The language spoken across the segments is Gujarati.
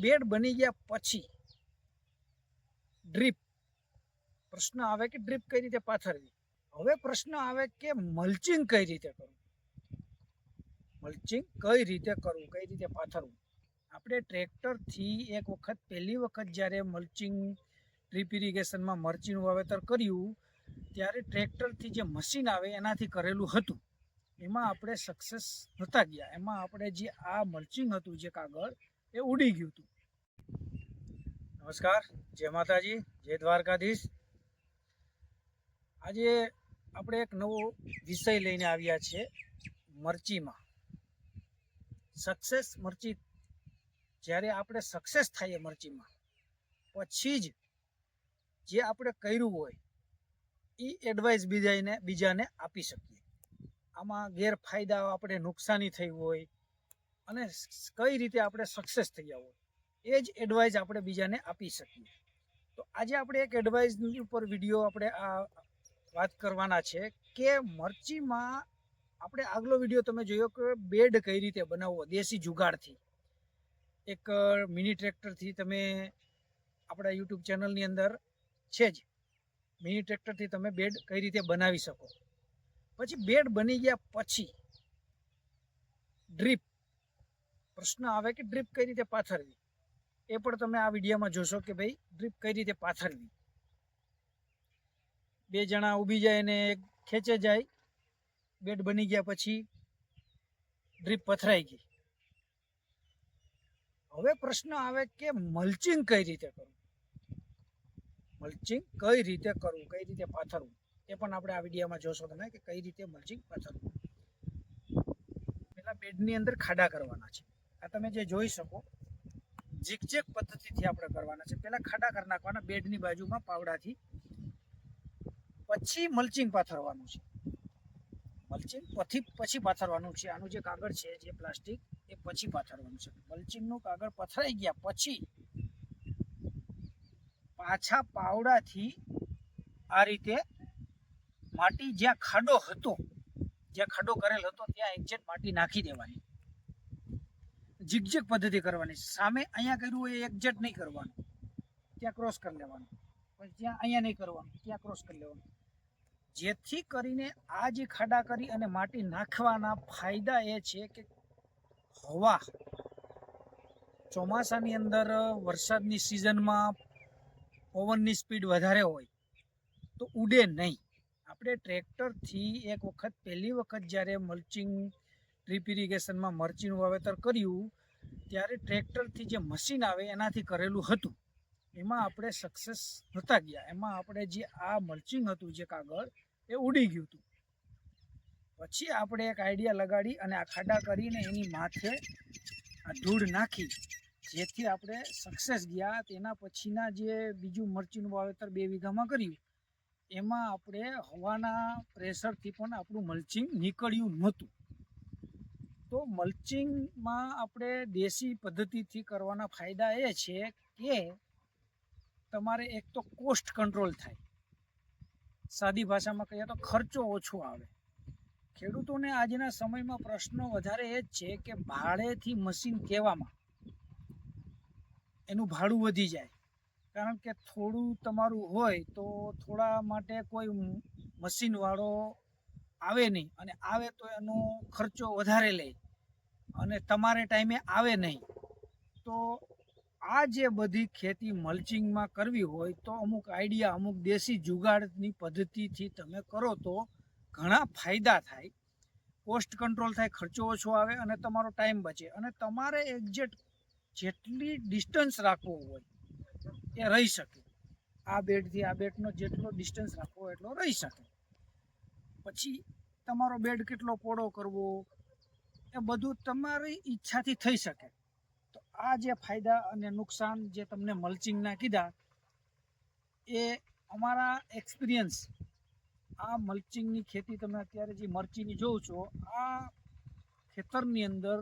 બેડ બની ગયા પછી ડ્રીપ. પ્રશ્ન આવે કે ડ્રીપ કઈ રીતે પાથરવી? હવે પ્રશ્ન આવે કે મલ્ચિંગ કઈ રીતે કરવું? મલ્ચિંગ કઈ રીતે કરવું? કઈ રીતે પાથરવું? આપણે ટ્રેક્ટરથી એક વખત, પહેલી વખત જ્યારે મલ્ચિંગ, ડ્રીપ ઇરિગેશનમાં મરચીનું વાવેતર કર્યું, ત્યારે ટ્રેક્ટરથી જે મશીન આવે એનાથી કરેલું હતું. એમાં આપણે સક્સેસ નહોતા ગયા. એમાં આપણે જે આ મલ્ચિંગ હતું, જે કાગળ એ ઉડી ગયું હતું. નમસ્કાર, જય માતાજી, જય દ્વારકાધીશ. આજે આપણે એક નવો વિષય લઈને આવ્યા છીએ, મરચીમાં. સક્સેસ મરચી, જ્યારે આપણે સક્સેસ થઈએ મરચીમાં, પછી જ જે આપણે કર્યું હોય, એ એડવાઇસ બીજાને બીજાને આપી શકીએ. આમાં ગેરફાયદા, આપણે નુકસાની થઈ હોય અને કઈ રીતે આપણે સક્સેસ થઈ આવો એ જ એડવાઇસ આપણે બીજાને આપી શકીએ. તો આજે આપણે એક એડવાઇસની ઉપર વીડિયો આપણે આ વાત કરવાના છે કે મરચીમાં આપણે આગલો વીડિયો તમે જોયો કે બેડ કઈ રીતે બનાવવો, દેશી જુગાડથી. એક મિની ટ્રેક્ટરથી તમે આપણા યુટ્યુબ ચેનલની અંદર છે જ. મિની ટ્રેક્ટરથી તમે બેડ કઈ રીતે બનાવી શકો. પછી બેડ બની ગયા પછી ડ્રીપ પ્રશ્ન આવે કે ડ્રીપ કઈ રીતે પાથરવી? એ પણ તમે આ વિડીયોમાં જોશો કે ભાઈ ડ્રીપ કઈ રીતે પાથરવી? બે જણા ઊભી જાય અને ખેંચે જાય બેડ બની ગયા પછી ડ્રીપ પથરાઈ ગઈ. હવે પ્રશ્ન આવે કે મલ્ચિંગ કઈ રીતે કરવું? મલ્ચિંગ કઈ રીતે કરવું? કઈ રીતે પાથરવું? એ પણ આપણે આ વિડીયોમાં જોશો તમે કે કઈ રીતે મલ્ચિંગ પાથરવું? પેલા બેડની અંદર ખાડા કરવાના છે. આ તમે જે જોઈ શકો ઝીકઝેક પદ્ધતિથી આપણે કરવાના છે. પહેલાં ખાડા કરી નાખવાના, બેડની બાજુમાં પાવડાથી. પછી મલ્ચિંગ પાથરવાનું છે. મલ્ચિંગ પછી પછી પાથરવાનું છે. આનું જે કાગળ છે, જે પ્લાસ્ટિક, એ પછી પાથરવાનું છે. મલ્ચિંગનું કાગળ પથરાઈ ગયા પછી પાછા પાવડાથી આ રીતે માટી જ્યાં ખાડો હતો, જ્યાં ખાડો કરેલ હતો, ત્યાં એક્ઝેક્ટ માટી નાખી દેવાની. ઝીગઝેગ પદ્ધતિ કરવાની સામે અહીંયા કર્યું હોય એકઝેટ નહીં કરવાનું. ત્યાં ક્રોસ કરી લેવાનું. પણ ત્યાં અહીંયા નહીં કરવાનું, ત્યાં ક્રોસ કરી લેવાનું. જેથી કરીને આ જે ખાડા કરી અને માટી નાખવાના ફાયદા એ છે કે હવા ચોમાસાની અંદર વરસાદની સિઝનમાં પવનની સ્પીડ વધારે હોય તો ઉડે નહીં. આપણે ટ્રેક્ટરથી એક વખત, પહેલી વખત જ્યારે મલ્ચિંગ ડ્રીપ ઇરિગેશનમાં મરચીનું વાવેતર કર્યું, ત્યારે ટ્રેક્ટરથી જે મશીન આવે એનાથી કરેલું હતું. એમાં આપણે સક્સેસ નહોતા ગયા. એમાં આપણે જે આ મલ્ચિંગ હતું જે કાગળ, એ ઉડી ગયું હતું. પછી આપણે એક આઈડિયા લગાડી અને આ ખાડા કરીને એની માથે આ ધૂળ નાખી, જેથી આપણે સક્સેસ ગયા. તેના પછીના જે બીજું મરચીનું વાવેતર બે વીઘામાં કર્યું. એમાં આપણે હવાના પ્રેશરથી પણ આપણું મલ્ચિંગ નીકળ્યું નહોતું. તો મલ્ચિંગમાં આપણે દેશી પદ્ધતિથી કરવાના ફાયદા એ છે કે તમારે એક તો કોસ્ટ કંટ્રોલ થાય. સાદી ભાષામાં કહીએ તો ખર્ચો ઓછો આવે. ખેડૂતોને આજના સમયમાં પ્રશ્નો વધારે એ જ છે કે ભાડેથી મશીન કહેવામાં એનું ભાડું વધી જાય. કારણ કે થોડું તમારું હોય તો થોડા માટે કોઈ મશીનવાળો આવે નહીં અને આવે તો એનો ખર્ચો વધારે લે અને તમારે ટાઈમે આવે નહીં, તો આ જે બધી ખેતી મલ્ચિંગમાં કરવી હોય તો અમુક આઈડિયા, અમુક દેશી જુગાડની પદ્ધતિથી તમે કરો તો ઘણા ફાયદા થાય. કોસ્ટ કંટ્રોલ થાય, ખર્ચો ઓછો આવે અને તમારો ટાઈમ બચે અને તમારે એક્ઝેક્ટ જેટલી ડિસ્ટન્સ રાખવો હોય એ રહી શકે. આ બેડથી આ બેડનો જેટલો ડિસ્ટન્સ રાખવો એટલો રહી શકે. પછી તમારો બેડ કેટલો પોળો કરવો, એ બધું તમારી ઈચ્છાથી થઈ શકે. તો આ જે ફાયદા અને નુકસાન જે તમને મલ્ચિંગના કીધા, એ અમારા એક્સપિરિયન્સ આ મલ્ચિંગની ખેતી તમે અત્યારે જે મરચીની જોઉં છો, આ ખેતરની અંદર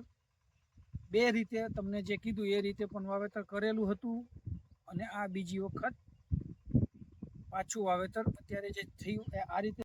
બે રીતે તમને જે કીધું, એ રીતે પણ વાવેતર કરેલું હતું અને આ બીજી વખત પાછું વાવેતર અત્યારે જે થયું, એ આ રીતે